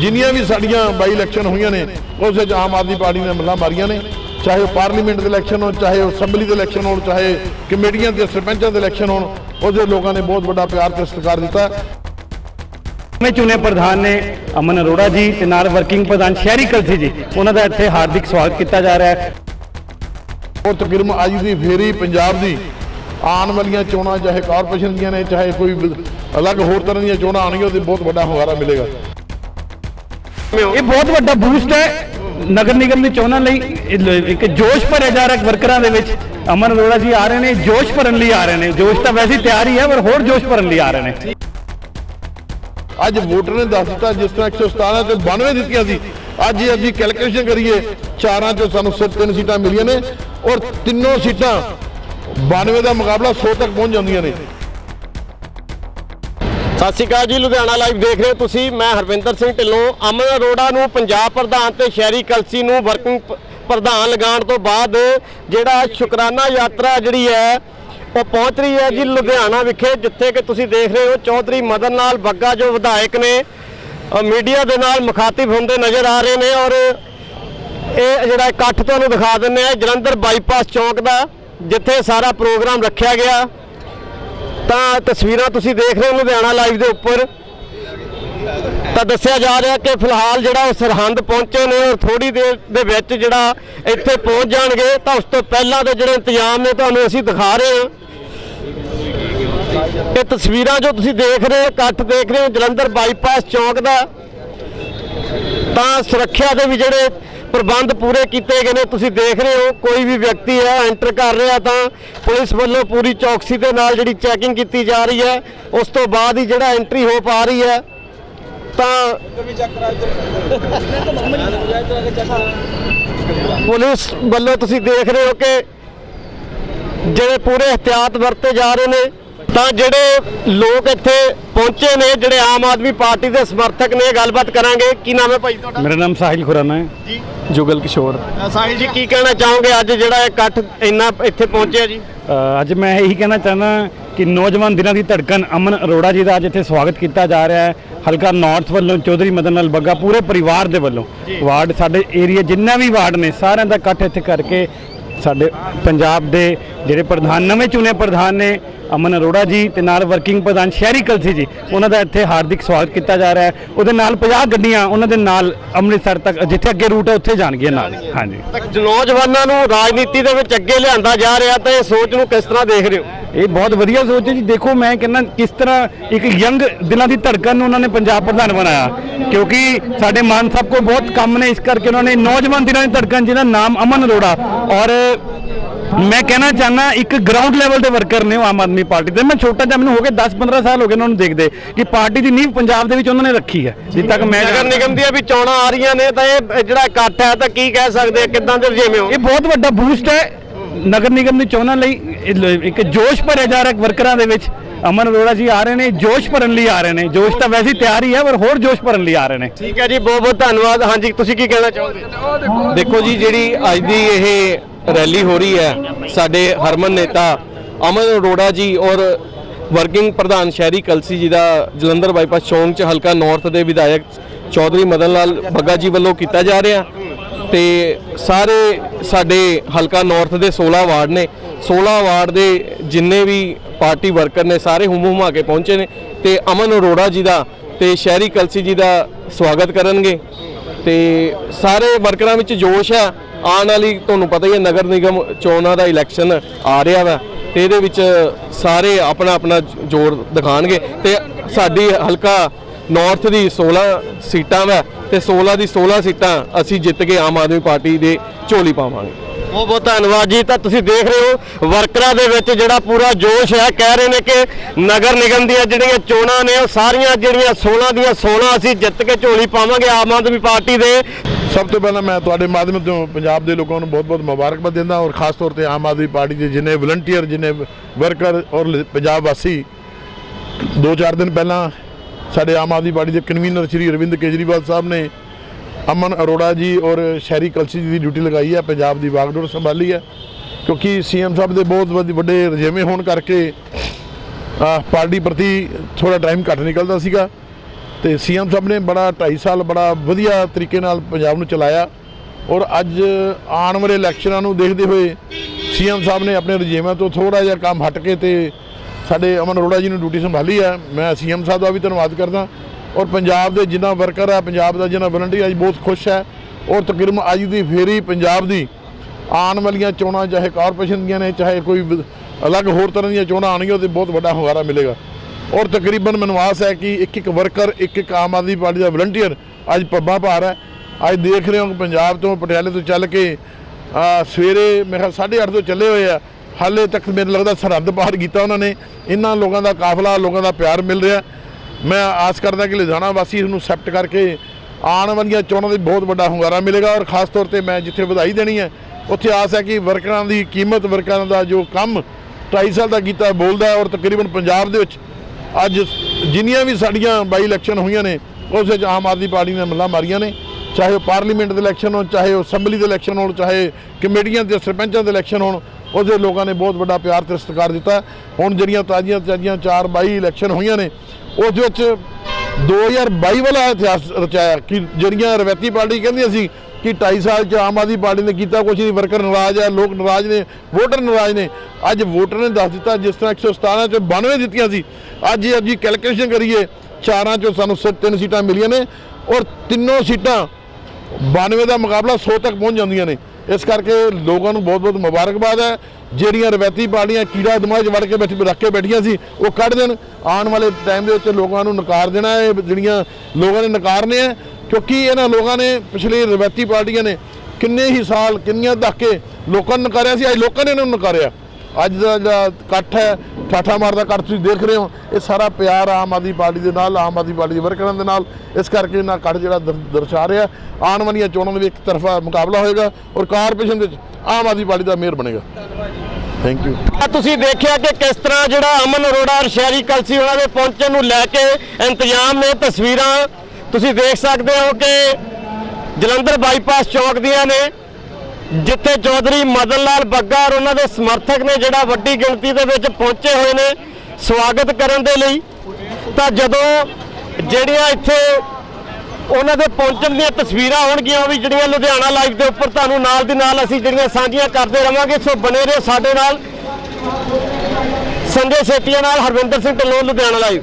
ਜਿੰਨੀਆਂ ਵੀ ਸਾਡੀਆਂ ਬਾਈ ਇਲੈਕਸ਼ਨ ਹੋਈਆਂ ਨੇ ਉਸ ਵਿੱਚ ਆਮ ਆਦਮੀ ਪਾਰਟੀ ਨੇ ਮੱਲਾਂ ਮਾਰੀਆਂ ਨੇ। ਚਾਹੇ ਉਹ ਪਾਰਲੀਮੈਂਟ ਦੇ ਇਲੈਕਸ਼ਨ ਹੋਣ ਚਾਹੇ ਉਹ ਅਸੈਂਬਲੀ ਦੇ ਇਲੈਕਸ਼ਨ ਹੋਣ ਚਾਹੇ ਕਮੇਟੀਆਂ ਤੇ ਸਰਪੰਚਾਂ ਦੇ ਇਲੈਕਸ਼ਨ ਹੋਣ ਉਹਦੇ ਲੋਕਾਂ ਨੇ ਬਹੁਤ ਵੱਡਾ ਪਿਆਰ ਤੇ ਸਤਿਕਾਰ ਦਿੱਤਾ। ਮੈਂ ਚੁਣੇ ਪ੍ਰਧਾਨ ਨੇ ਅਮਨ ਅਰੋੜਾ ਜੀ ਤੇ ਨਾਲ ਵਰਕਿੰਗ ਪ੍ਰਧਾਨ ਸ਼ਹਿਰੀ ਕਲਸੀ ਜੀ। ਉਹਨਾਂ ਦਾ ਇੱਥੇ ਹਾਰਦਿਕ ਸਵਾਗਤ ਕੀਤਾ ਜਾ ਰਿਹਾ ਹੈ। ਔਰ ਤਕਰੀਬਨ ਅੱਜ ਦੀ ਫੇਰੀ ਪੰਜਾਬ ਦੀ ਆਉਣ ਵਾਲੀਆਂ ਚੋਣਾਂ ਚਾਹੇ ਕਾਰਪੋਰੇਸ਼ਨ ਦੀਆਂ ਨੇ ਚਾਹੇ ਕੋਈ ਅਲੱਗ ਹੋਰ ਤਰ੍ਹਾਂ ਦੀਆਂ ਚੋਣਾਂ ਆਉਣਗੀਆਂ ਉਹਦੇ ਬਹੁਤ ਵੱਡਾ ਹੁੰਗਾਰਾ ਮਿਲੇਗਾ। ਇਹ ਬਹੁਤ ਵੱਡਾ ਬੂਸਟ ਹੈ। ਨਗਰ ਨਿਗਮ ਦੀ ਚੋਣਾਂ ਲਈ ਇੱਕ ਜੋਸ਼ ਭਰਿਆ ਜਾ ਰਿਹਾ ਵਰਕਰਾਂ ਦੇ ਵਿੱਚ। ਅਮਨ ਅਰੋੜਾ ਜੀ ਆ ਰਹੇ ਨੇ, ਜੋਸ਼ ਭਰਨ ਲਈ ਆ ਰਹੇ ਨੇ। ਜੋਸ਼ ਤਾਂ ਵੈਸੇ ਤਿਆਰ ਹੀ ਹੈ, ਪਰ ਹੋਰ ਜੋਸ਼ ਭਰਨ ਲਈ ਆ ਰਹੇ ਨੇ। ਅੱਜ ਵੋਟਰ ਨੇ ਦੱਸ ਦਿੱਤਾ, ਜਿਸ ਤਰ੍ਹਾਂ 117 ਤੇ 92 ਦਿੱਤੀਆਂ ਸੀ। ਅੱਜ ਜੇ ਅਸੀਂ ਕੈਲਕੂਲੇਸ਼ਨ ਕਰੀਏ, ਚਾਰਾਂ ਚੋਂ ਸਾਨੂੰ ਸਿਰਫ ਤਿੰਨ ਸੀਟਾਂ ਮਿਲੀਆਂ ਨੇ ਔਰ ਤਿੰਨੋਂ ਸੀਟਾਂ 92 ਦਾ ਮੁਕਾਬਲਾ 100 ਤੱਕ ਪਹੁੰਚ ਜਾਂਦੀਆਂ ਨੇ। ਸਤਿ ਸ਼੍ਰੀ ਅਕਾਲ ਜੀ, ਲੁਧਿਆਣਾ ਲਾਈਵ ਦੇਖ ਰਹੇ ਹੋ ਤੁਸੀਂ। ਮੈਂ ਹਰਵਿੰਦਰ ਸਿੰਘ ਢਿੱਲੋਂ। ਅਮਨ ਅਰੋੜਾ ਨੂੰ ਪੰਜਾਬ ਪ੍ਰਧਾਨ ਤੇ ਸ਼ਹਿਰੀ ਕਲਸੀ ਨੂੰ ਵਰਕਿੰਗ ਪ੍ਰਧਾਨ ਲਗਾਉਣ ਤੋਂ ਬਾਅਦ ਜਿਹੜਾ ਸ਼ੁਕਰਾਨਾ ਯਾਤਰਾ ਜਿਹੜੀ ਹੈ, ਉਹ ਪਹੁੰਚ ਰਹੀ ਹੈ ਜੀ ਲੁਧਿਆਣਾ ਵਿਖੇ, ਜਿੱਥੇ ਕਿ ਤੁਸੀਂ ਦੇਖ ਰਹੇ ਹੋ ਚੌਧਰੀ ਮਦਨ ਲਾਲ ਬੱਗਾ, ਜੋ ਵਿਧਾਇਕ ਨੇ ਮੀਡੀਆ ਦੇ ਨਾਲ ਮੁਖਾਤਿਬ ਹੁੰਦੇ ਨਜ਼ਰ ਆ ਰਹੇ ਨੇ ਔਰ ਇਹ ਜਿਹੜਾ ਇਕੱਠ ਤੁਹਾਨੂੰ ਦਿਖਾ ਦਿੰਦੇ ਆ, ਜਲੰਧਰ ਬਾਈਪਾਸ ਚੌਂਕ ਦਾ, ਜਿੱਥੇ ਸਾਰਾ ਪ੍ਰੋਗਰਾਮ ਰੱਖਿਆ ਗਿਆ। ਤਾਂ ਤਸਵੀਰਾਂ ਤੁਸੀਂ ਦੇਖ ਰਹੇ ਹੋ ਲੁਧਿਆਣਾ ਲਾਈਵ ਦੇ ਉੱਪਰ। ਤਾਂ ਦੱਸਿਆ ਜਾ ਰਿਹਾ ਕਿ ਫਿਲਹਾਲ ਜਿਹੜਾ ਉਹ ਸਰਹੰਦ ਪਹੁੰਚੇ ਨੇ ਔਰ ਥੋੜੀ ਦੇਰ ਦੇ ਵਿੱਚ ਜਿਹੜਾ ਇੱਥੇ ਪਹੁੰਚ ਜਾਣਗੇ, ਤਾਂ ਉਸ ਤੋਂ ਪਹਿਲਾਂ ਦੇ ਜਿਹੜੇ ਇੰਤਜ਼ਾਮ ਨੇ ਤੁਹਾਨੂੰ ਅਸੀਂ ਦਿਖਾ ਰਹੇ ਹਾਂ। ਇਹ ਤਸਵੀਰਾਂ ਜੋ ਤੁਸੀਂ ਦੇਖ ਰਹੇ ਹੋ, ਇਕੱਠ ਦੇਖ ਰਹੇ ਹੋ, ਜਲੰਧਰ ਬਾਈਪਾਸ ਚੌਂਕ ਦਾ, ਤਾਂ ਸੁਰੱਖਿਆ ਦੇ ਵੀ ਜਿਹੜੇ ਪ੍ਰਬੰਧ ਪੂਰੇ ਕੀਤੇ ਗਏ ਨੇ, ਤੁਸੀਂ ਦੇਖ ਰਹੇ ਹੋ, ਕੋਈ ਵੀ ਵਿਅਕਤੀ ਹੈ ਐਂਟਰ ਕਰ ਰਿਹਾ ਤਾਂ ਪੁਲਿਸ ਵੱਲੋਂ ਪੂਰੀ ਚੌਕਸੀ ਦੇ ਨਾਲ ਜਿਹੜੀ ਚੈਕਿੰਗ ਕੀਤੀ ਜਾ ਰਹੀ ਹੈ, ਉਸ ਤੋਂ ਬਾਅਦ ਹੀ ਜਿਹੜਾ ਐਂਟਰੀ ਹੋ ਪਾ ਰਹੀ ਹੈ, ਤਾਂ ਪੁਲਿਸ ਵੱਲੋਂ ਤੁਸੀਂ ਦੇਖ ਰਹੇ ਹੋ ਕਿ ਜਿਹੜੇ ਪੂਰੇ ਇhtiyat ਵਰਤੇ ਜਾ ਰਹੇ ਨੇ ਤਾਂ ਜਿਹੜੇ ਲੋਕ ਇੱਥੇ ਪਹੁੰਚੇ ਨੇ ਜਿਹੜੇ ਆਮ ਆਦਮੀ ਪਾਰਟੀ ਦੇ ਸਮਰਥਕ ਨੇ ਗੱਲਬਾਤ ਕਰਾਂਗੇ। ਕੀ ਨਾਮ ਹੈ ਭਾਈ ਤੁਹਾਡਾ? ਮੇਰਾ ਨਾਮ ਸਾਹਿਲ ਖੁਰਾਨਾ ਹੈ। ਜੀ। ਜੁਗਲ ਕਿਸ਼ੋਰ। ਸਾਹਿਲ ਜੀ ਕੀ ਕਹਿਣਾ ਚਾਹੋਗੇ? ਅੱਜ ਜਿਹੜਾ ਇਕੱਠ ਇੰਨਾ ਇੱਥੇ ਪਹੁੰਚਿਆ ਜੀ? ਅੱਜ ਮੈਂ ਇਹੀ ਕਹਿਣਾ ਚਾਹੁੰਦਾ ਕਿ ਨੌਜਵਾਨ ਦਿਨਾਂ ਦੀ ਧੜਕਣ ਅਮਨ ਅਰੋੜਾ ਜੀ ਦਾ ਅੱਜ ਇੱਥੇ ਸਵਾਗਤ ਕੀਤਾ ਜਾ ਰਿਹਾ ਹੈ। ਹਲਕਾ ਨਾਰਥ ਵੱਲੋਂ ਚੌਧਰੀ ਮਦਨ ਲਾਲ ਬੱਗਾ ਪੂਰੇ ਪਰਿਵਾਰ ਦੇ ਵੱਲੋਂ। ਵਾਰਡ ਸਾਡੇ ਏਰੀਆ ਜਿੰਨਾ ਵੀ ਵਾਰਡ ਨੇ ਸਾਰਿਆਂ ਦਾ ਇਕੱਠ ਇੱਥੇ ਕਰਕੇ ਸਾਡੇ ਪੰਜਾਬ ਦੇ ਜਿਹੜੇ ਪ੍ਰਧਾਨ, ਨਵੇਂ ਚੁਣੇ ਪ੍ਰਧਾਨ ਨੇ ਅਮਨ ਅਰੋੜਾ ਜੀ ਤੇ ਨਾਲ ਵਰਕਿੰਗ ਪ੍ਰਧਾਨ ਸ਼ਹਿਰੀ ਕਲਸੀ ਜੀ, ਉਹਨਾਂ ਦਾ ਇੱਥੇ ਹਾਰਦਿਕ ਸਵਾਗਤ ਕੀਤਾ ਜਾ ਰਿਹਾ ਹੈ। ਉਹਦੇ ਨਾਲ 50 ਗੱਡੀਆਂ ਉਹਨਾਂ ਦੇ ਨਾਲ ਅੰਮ੍ਰਿਤਸਰ ਤੱਕ, ਜਿੱਥੇ ਅੱਗੇ ਰੂਟ ਹੈ, ਉੱਥੇ ਜਾਣਗੀਆਂ ਨਾਲ। ਹਾਂਜੀ। ਨੌਜਵਾਨਾਂ ਨੂੰ ਰਾਜਨੀਤੀ ਦੇ ਵਿੱਚ ਅੱਗੇ ਲਿਆਂਦਾ ਜਾ ਰਿਹਾ ਤਾਂ ਇਹ ਸੋਚ ਨੂੰ ਕਿਸ ਤਰ੍ਹਾਂ ਦੇਖ ਰਹੇ ਹੋ? ਇਹ ਬਹੁਤ ਵਧੀਆ ਸੋਚ ਹੈ ਜੀ। ਦੇਖੋ ਮੈਂ ਕਹਿੰਦਾ ਕਿਸ ਤਰ੍ਹਾਂ ਇੱਕ ਯੰਗ ਦਿਲਾਂ ਦੀ ਧੜਕਣ ਨੂੰ ਉਹਨਾਂ ਨੇ ਪੰਜਾਬ ਪ੍ਰਧਾਨ ਬਣਾਇਆ। ਕਿਉਂਕਿ ਸਾਡੇ ਮਾਨ ਸਾਹਿਬ ਕੋਲ ਬਹੁਤ ਕੰਮ ਨੇ ਇਸ ਕਰਕੇ ਉਹਨਾਂ ਨੇ ਨੌਜਵਾਨ ਦਿਲਾਂ ਦੀ ਧੜਕਣ ਜਿਹਦਾ ਨਾਮ ਅਮਨ ਅਰੋੜਾ। ਔਰ ਮੈਂ ਕਹਿਣਾ ਚਾਹਨਾ ਇੱਕ ਗਰਾਊਂਡ ਲੈਵਲ ਦੇ ਵਰਕਰ ਨੇ ਉਹ ਆਮ ਆਦਮੀ ਪਾਰਟੀ ਦੇ। ਮੈਂ ਛੋਟਾ ਜਿਹਾ ਮੈਨੂੰ ਹੋ ਗਏ 10-15 ਸਾਲ ਹੋ ਗਏ ਉਹਨਾਂ ਨੂੰ ਦੇਖਦੇ ਕਿ ਪਾਰਟੀ ਦੀ ਨੀਂਹ ਪੰਜਾਬ ਦੇ ਵਿੱਚ ਉਹਨਾਂ ਨੇ ਰੱਖੀ ਹੈ। ਜਿੱਦ ਤੱਕ ਮੈਂ ਨਗਰ ਨਿਗਮ ਦੀਆਂ ਵੀ ਚੋਣਾਂ ਆ ਰਹੀਆਂ ਨੇ ਤਾਂ ਇਹ ਜਿਹੜਾ ਇਕੱਠ ਹੈ ਤਾਂ ਕੀ ਕਹਿ ਸਕਦੇ ਕਿਦਾਂ ਦੇ ਰਜੇਵੇਂ ਹੋ? ਇਹ ਬਹੁਤ ਵੱਡਾ ਬੂਸਟ ਹੈ। ਨਗਰ ਨਿਗਮ ਦੀ ਚੋਣਾਂ ਲਈ ਇੱਕ ਜੋਸ਼ ਭਰਿਆ ਜਾ ਰਿਹਾ ਵਰਕਰਾਂ ਦੇ ਵਿੱਚ। ਅਮਨ ਅਰੋੜਾ ਜੀ ਆ ਰਹੇ ਨੇ ਜੋਸ਼ ਭਰਨ ਲਈ ਆ ਰਹੇ ਨੇ। ਜੋਸ਼ ਤਾਂ ਵੈਸੇ ਹੀ ਤਿਆਰ ਹੀ ਹੈ ਪਰ ਹੋਰ ਜੋਸ਼ ਭਰਨ ਲਈ ਆ ਰਹੇ ਨੇ। ਠੀਕ ਹੈ ਜੀ ਬਹੁਤ ਬਹੁਤ ਧੰਨਵਾਦ। ਹਾਂਜੀ ਤੁਸੀਂ ਕੀ ਕਹਿਣਾ ਚਾਹੋਗੇ? ਦੇਖੋ ਜੀ ਜਿਹੜੀ ਅੱਜ ਦੀ ਇਹ ਰੈਲੀ ਹੋ ਰਹੀ ਹੈ ਸਾਡੇ ਹਰਮਨ ਨੇਤਾ ਅਮਨ ਅਰੋੜਾ ਜੀ ਔਰ ਵਰਕਿੰਗ ਪ੍ਰਧਾਨ ਸ਼ਹਿਰੀ ਕਲਸੀ ਜੀ ਦਾ ਜਲੰਧਰ ਬਾਈਪਾਸ ਚੌਂਕ ਚ ਹਲਕਾ ਨਾਰਥ ਦੇ ਵਿਧਾਇਕ ਚੌਧਰੀ ਮਦਨ ਲਾਲ ਬੱਗਾ ਜੀ ਵੱਲੋਂ ਕੀਤਾ ਜਾ ਰਿਹਾ। ਤੇ ਸਾਰੇ ਸਾਡੇ ਹਲਕਾ ਨਾਰਥ ਦੇ 16 ਵਾਰਡ ਨੇ। 16 ਵਾਰਡ ਦੇ ਜਿੰਨੇ ਵੀ ਪਾਰਟੀ ਵਰਕਰ ਨੇ, ਸਾਰੇ ਹੁਮ ਹੁਮਾ ਕੇ ਪਹੁੰਚੇ ਨੇ ਤੇ ਅਮਨ ਅਰੋੜਾ ਜੀ ਦਾ ਤੇ ਸ਼ਹਿਰੀ ਕਲਸੀ ਜੀ ਦਾ ਸਵਾਗਤ ਕਰਨਗੇ। ਤੇ ਸਾਰੇ ਵਰਕਰਾਂ ਵਿੱਚ ਜੋਸ਼ ਹੈ ਆਉਣ ਵਾਲੀ ਤੁਹਾਨੂੰ ਪਤਾ ਹੀ ਹੈ ਨਗਰ ਨਿਗਮ ਚੋਣਾਂ ਦਾ ਇਲੈਕਸ਼ਨ ਆ ਰਿਹਾ ਵਾ ਤੇ ਇਹਦੇ ਵਿੱਚ ਸਾਰੇ ਆਪਣਾ ਆਪਣਾ ਜ਼ੋਰ ਦਿਖਾਣਗੇ ਤੇ ਸਾਡੀ ਹਲਕਾ ਨਾਰਥ ਦੀ 16 ਸੀਟਾਂ ਵਾ ਤੇ 16 ਦੀ 16 ਸੀਟਾਂ ਅਸੀਂ ਜਿੱਤ ਕੇ ਆਮ ਆਦਮੀ ਪਾਰਟੀ ਦੇ ਝੋਲੀ ਪਾਵਾਂਗੇ। ਬਹੁਤ ਬਹੁਤ ਧੰਨਵਾਦ ਜੀ। ਤਾਂ ਤੁਸੀਂ ਦੇਖ ਰਹੇ ਹੋ ਵਰਕਰਾਂ ਦੇ ਵਿੱਚ ਜਿਹੜਾ ਪੂਰਾ ਜੋਸ਼ ਹੈ। ਕਹਿ ਰਹੇ ਨੇ ਕਿ ਨਗਰ ਨਿਗਮ ਦੀਆਂ ਜਿਹੜੀਆਂ ਚੋਣਾਂ ਨੇ ਉਹ ਸਾਰੀਆਂ ਜਿਹੜੀਆਂ 16 ਦੀਆਂ 16 ਅਸੀਂ ਜਿੱਤ ਕੇ ਝੋਲੀ ਪਾਵਾਂਗੇ ਆਮ ਆਦਮੀ ਪਾਰਟੀ ਦੇ। ਸਭ ਤੋਂ ਪਹਿਲਾਂ ਮੈਂ ਤੁਹਾਡੇ ਮਾਧਿਅਮ ਤੋਂ ਪੰਜਾਬ ਦੇ ਲੋਕਾਂ ਨੂੰ ਬਹੁਤ-ਬਹੁਤ ਮੁਬਾਰਕਬਾਦ ਦਿੰਦਾ ਔਰ ਖਾਸ ਤੌਰ ਤੇ ਆਮ ਆਦਮੀ ਪਾਰਟੀ ਦੇ ਜਿੰਨੇ ਵਲੰਟੀਅਰ ਜਿੰਨੇ ਵਰਕਰ ਔਰ ਪੰਜਾਬ ਵਾਸੀ ਦੋ ਚਾਰ ਦਿਨ ਪਹਿਲਾਂ ਸਾਡੇ ਆਮ ਆਦਮੀ ਪਾਰਟੀ ਦੇ ਕਨਵੀਨਰ ਸ਼੍ਰੀ ਅਰਵਿੰਦ ਕੇਜਰੀਵਾਲ ਸਾਹਿਬ ਨੇ ਅਮਨ ਅਰੋੜਾ ਜੀ ਔਰ ਸ਼ਹਿਰੀ ਕਲਸੀ ਜੀ ਦੀ ਡਿਊਟੀ ਲਗਾਈ ਹੈ, ਪੰਜਾਬ ਦੀ ਵਾਗਡੋਰ ਸੰਭਾਲੀ ਹੈ। ਕਿਉਂਕਿ ਸੀਐਮ ਸਾਹਿਬ ਦੇ ਬਹੁਤ ਵੱਡ- ਵੱਡੇ ਰਜੇਵੇਂ ਹੋਣ ਕਰਕੇ ਪਾਰਟੀ ਪ੍ਰਤੀ ਥੋੜਾ ਟਾਈਮ ਘੱਟ ਨਿਕਲਦਾ ਸੀਗਾ। ਤੇ ਸੀਐਮ ਸਾਹਿਬ ਨੇ ਬੜਾ 2.5 ਸਾਲ ਬੜਾ ਵਧੀਆ ਤਰੀਕੇ ਨਾਲ ਪੰਜਾਬ ਨੂੰ ਚਲਾਇਆ ਔਰ ਅੱਜ ਆਉਣ ਵਾਲੇ ਇਲੈਕਸ਼ਨਾਂ ਨੂੰ ਦੇਖਦੇ ਹੋਏ ਸੀਐਮ ਸਾਹਿਬ ਨੇ ਆਪਣੇ ਰਜੀਮਾਂ ਤੋਂ ਥੋੜਾ ਜਿਹਾ ਕੰਮ ਹਟ ਕੇ ਤੇ ਸਾਡੇ ਅਮਨ ਅਰੋੜਾ ਜੀ ਨੂੰ ਡਿਊਟੀ ਸੰਭਾਲੀ ਹੈ ਮੈਂ ਸੀਐਮ ਸਾਹਿਬ ਦਾ ਵੀ ਧੰਨਵਾਦ ਕਰਦਾ। ਔਰ ਪੰਜਾਬ ਦੇ ਜਿੰਨਾ ਵਰਕਰ ਹੈ ਪੰਜਾਬ ਦਾ ਜਿੰਨਾ ਵਲੰਟੀਅਰ ਅੱਜ ਬਹੁਤ ਖੁਸ਼ ਹੈ। ਔਰ ਤਕਰੀਬਨ ਅੱਜ ਦੀ ਫੇਰੀ ਪੰਜਾਬ ਦੀ ਆਉਣ ਵਾਲੀਆਂ ਚੋਣਾਂ ਚਾਹੇ ਕਾਰਪੋਰੇਸ਼ਨ ਦੀਆਂ ਨੇ, ਚਾਹੇ ਕੋਈ ਅਲੱਗ ਹੋਰ ਤਰ੍ਹਾਂ ਦੀਆਂ ਚੋਣਾਂ ਆਉਣਗੀਆਂ, ਉਹਦੇ ਬਹੁਤ ਵੱਡਾ ਹੁੰਗਾਰਾ ਮਿਲੇਗਾ। ਔਰ ਤਕਰੀਬਨ ਮੈਨੂੰ ਆਸ ਹੈ ਕਿ ਇੱਕ ਇੱਕ ਵਰਕਰ ਇੱਕ ਇੱਕ ਆਮ ਆਦਮੀ ਪਾਰਟੀ ਦਾ ਵਲੰਟੀਅਰ ਅੱਜ ਪੱਬਾਂ ਭਾਰ ਹੈ। ਅੱਜ ਦੇਖ ਰਹੇ ਹੋ ਕਿ ਪੰਜਾਬ ਤੋਂ ਪਟਿਆਲੇ ਤੋਂ ਚੱਲ ਕੇ ਸਵੇਰੇ ਮੇਰੇ ਖਿਆਲ 8:30 ਤੋਂ ਚੱਲੇ ਹੋਏ ਆ। ਹਾਲੇ ਤੱਕ ਮੈਨੂੰ ਲੱਗਦਾ ਸਰਹੱਦ ਪਾਰ ਕੀਤਾ ਉਹਨਾਂ ਨੇ। ਇਹਨਾਂ ਲੋਕਾਂ ਦਾ ਕਾਫਲਾ, ਲੋਕਾਂ ਦਾ ਪਿਆਰ ਮਿਲ ਰਿਹਾ। ਮੈਂ ਆਸ ਕਰਦਾ ਕਿ ਲੁਧਿਆਣਾ ਵਾਸੀ ਇਸ ਨੂੰ ਸੈਪਟ ਕਰਕੇ ਆਉਣ ਵਾਲੀਆਂ ਚੋਣਾਂ ਦੇ ਬਹੁਤ ਵੱਡਾ ਹੁੰਗਾਰਾ ਮਿਲੇਗਾ ਔਰ ਖਾਸ ਤੌਰ ਤੇ ਮੈਂ ਜਿੱਥੇ ਵਧਾਈ ਦੇਣੀ ਹੈ, ਉੱਥੇ ਆਸ ਹੈ ਕਿ ਵਰਕਰਾਂ ਦੀ ਕੀਮਤ, ਵਰਕਰਾਂ ਦਾ ਜੋ ਕੰਮ 2.5 ਸਾਲ ਦਾ ਕੀਤਾ ਬੋਲਦਾ ਔਰ ਤਕਰੀਬਨ ਪੰਜਾਬ ਦੇ ਵਿੱਚ ਅੱਜ ਜਿੰਨੀਆਂ ਵੀ ਸਾਡੀਆਂ ਬਾਈ ਇਲੈਕਸ਼ਨ ਹੋਈਆਂ ਨੇ, ਉਸ ਵਿੱਚ ਆਮ ਆਦਮੀ ਪਾਰਟੀ ਨੇ ਮੱਲਾਂ ਮਾਰੀਆਂ ਨੇ। ਚਾਹੇ ਉਹ ਪਾਰਲੀਮੈਂਟ ਦੇ ਇਲੈਕਸ਼ਨ ਹੋਣ, ਚਾਹੇ ਉਹ ਅਸੈਂਬਲੀ ਦੇ ਇਲੈਕਸ਼ਨ ਹੋਣ, ਚਾਹੇ ਕਮੇਟੀਆਂ ਤੇ ਸਰਪੰਚਾਂ ਦੇ ਇਲੈਕਸ਼ਨ ਹੋਣ ਉਹਦੇ ਲੋਕਾਂ ਨੇ ਬਹੁਤ ਵੱਡਾ ਪਿਆਰ ਤੇ ਸਤਿਕਾਰ ਦਿੱਤਾ ਹੁਣ ਜਿਹੜੀਆਂ ਤਾਜ਼ੀਆਂ ਤਾਜ਼ੀਆਂ 4 22 ਇਲੈਕਸ਼ਨ ਹੋਈਆਂ ਨੇ, ਉਸ ਵਿੱਚ 2022 ਵਾਲਾ ਇਤਿਹਾਸ ਰਚਾਇਆ ਕਿ ਜਿਹੜੀਆਂ ਰਵੈਤੀ ਪਾਰਟੀ ਕਹਿੰਦੀਆਂ ਸੀ ਕਿ 2.5 ਸਾਲ ਚ ਆਮ ਆਦਮੀ ਪਾਰਟੀ ਨੇ ਕੀਤਾ, ਕੁਛ ਨਹੀਂ, ਵਰਕਰ ਨਾਰਾਜ਼ ਹੈ ਲੋਕ ਨਾਰਾਜ਼ ਨੇ, ਵੋਟਰ ਨਾਰਾਜ਼ ਨੇ। ਅੱਜ ਵੋਟਰ ਨੇ ਦੱਸ ਦਿੱਤਾ, ਜਿਸ ਤਰ੍ਹਾਂ 117 ਚ 92 ਦਿੱਤੀਆਂ ਸੀ। ਅੱਜ ਅੱਜ ਕੈਲਕੂਲੇਸ਼ਨ ਕਰੀਏ, ਚਾਰਾਂ ਚੋਂ ਸਾਨੂੰ ਸ- ਤਿੰਨ ਸੀਟਾਂ ਮਿਲੀਆਂ ਨੇ ਔਰ ਤਿੰਨੋਂ ਸੀਟਾਂ 92 ਦਾ ਮੁਕਾਬਲਾ 100 ਤੱਕ ਪਹੁੰਚ ਜਾਂਦੀਆਂ ਨੇ। ਇਸ ਕਰਕੇ ਲੋਕਾਂ ਨੂੰ ਬਹੁਤ ਬਹੁਤ ਮੁਬਾਰਕਬਾਦ ਹੈ। ਜਿਹੜੀਆਂ ਰਵੈਤੀ ਪਾਰਟੀਆਂ ਕੀੜਾ ਦਿਮਾਗ 'ਚ ਵੜ ਕੇ ਬੈਠੀ ਰੱਖ ਕੇ ਬੈਠੀਆਂ ਸੀ, ਉਹ ਕੱਢ ਦੇਣ। ਆਉਣ ਵਾਲੇ ਟਾਈਮ ਦੇ ਵਿੱਚ ਲੋਕਾਂ ਨੂੰ ਨਕਾਰ ਦੇਣਾ ਹੈ। ਜਿਹੜੀਆਂ ਲੋਕਾਂ ਨੇ ਨਕਾਰਨੇ ਆ ਕਿਉਂਕਿ ਇਹਨਾਂ ਲੋਕਾਂ ਨੇ ਪਿਛਲੇ ਰਵੈਤੀ ਪਾਰਟੀਆਂ ਨੇ ਕਿੰਨੇ ਹੀ ਸਾਲ, ਕਿੰਨੀਆਂ ਦਹਾਕੇ ਲੋਕਾਂ ਨੂੰ ਨਕਾਰਿਆ ਸੀ, ਅੱਜ ਲੋਕਾਂ ਨੇ ਇਹਨਾਂ ਨੂੰ ਨਕਾਰਿਆ। ਅੱਜ ਦਾ ਜਿਹੜਾ ਇਕੱਠ ਹੈ ਠਾਠਾ ਮਾਰਦਾ ਕੱਟ ਤੁਸੀਂ ਦੇਖ ਰਹੇ ਹੋ। ਇਹ ਸਾਰਾ ਪਿਆਰ ਆਮ ਆਦਮੀ ਪਾਰਟੀ ਦੇ ਨਾਲ, ਆਮ ਆਦਮੀ ਪਾਰਟੀ ਦੇ ਵਰਕਰਾਂ ਦੇ ਨਾਲ। ਇਸ ਕਰਕੇ ਇਹਨਾਂ ਕੱਟ ਜਿਹੜਾ ਦਰ- ਦਰਸਾ ਰਿਹਾ। ਆਉਣ ਵਾਲੀਆਂ ਚੋਣਾਂ ਦੇ ਵਿੱਚ ਇੱਕ ਤਰਫਾ ਮੁਕਾਬਲਾ ਹੋਏਗਾ ਔਰ ਕਾਰਪੋਰੇਸ਼ਨ ਦੇ ਵਿੱਚ ਆਮ ਆਦਮੀ ਪਾਰਟੀ ਦਾ ਮੇਅਰ ਬਣੇਗਾ। ਥੈਂਕ ਯੂ ਤੁਸੀਂ ਦੇਖਿਆ ਕਿ ਕਿਸ ਤਰ੍ਹਾਂ ਜਿਹੜਾ ਅਮਨ ਅਰੋੜਾ ਔਰ ਸ਼ਹਿਰੀ ਕਲਸੀ ਉਹਨਾਂ ਦੇ ਪਹੁੰਚਣ ਨੂੰ ਲੈ ਕੇ ਇੰਤਜ਼ਾਮ ਨੇ, ਤਸਵੀਰਾਂ। ਤੁਸੀਂ ਦੇਖ ਸਕਦੇ ਹੋ ਕਿ ਜਲੰਧਰ ਬਾਈਪਾਸ ਚੌਕ ਦੀਆਂ ਨੇ। ਜਿੱਥੇ ਚੌਧਰੀ ਮਦਨ ਲਾਲ ਬੱਗਾ ਔਰ ਉਹਨਾਂ ਦੇ ਸਮਰਥਕ ਨੇ ਜਿਹੜਾ ਵੱਡੀ ਗਿਣਤੀ ਦੇ ਵਿੱਚ ਪਹੁੰਚੇ ਹੋਏ ਨੇ ਸਵਾਗਤ ਕਰਨ ਦੇ ਲਈ, ਤਾਂ ਜਦੋਂ ਜਿਹੜੀਆਂ ਇੱਥੇ ਉਹਨਾਂ ਦੇ ਪਹੁੰਚਣ ਦੀਆਂ ਤਸਵੀਰਾਂ ਹੋਣਗੀਆਂ, ਉਹ ਵੀ ਜਿਹੜੀਆਂ ਲੁਧਿਆਣਾ ਲਾਈਵ ਦੇ ਉੱਪਰ ਤੁਹਾਨੂੰ ਨਾਲ ਦੀ ਨਾਲ ਅਸੀਂ ਜਿਹੜੀਆਂ ਸਾਂਝੀਆਂ ਕਰਦੇ ਰਵਾਂਗੇ, ਸੋ ਬਨੇ ਰਹੋ ਸਾਡੇ ਨਾਲ। ਸੰਜੇ ਸੇਤੀਆ ਨਾਲ ਹਰਵਿੰਦਰ ਸਿੰਘ ਢਿੱਲੋਂ, ਲੁਧਿਆਣਾ ਲਾਈਵ।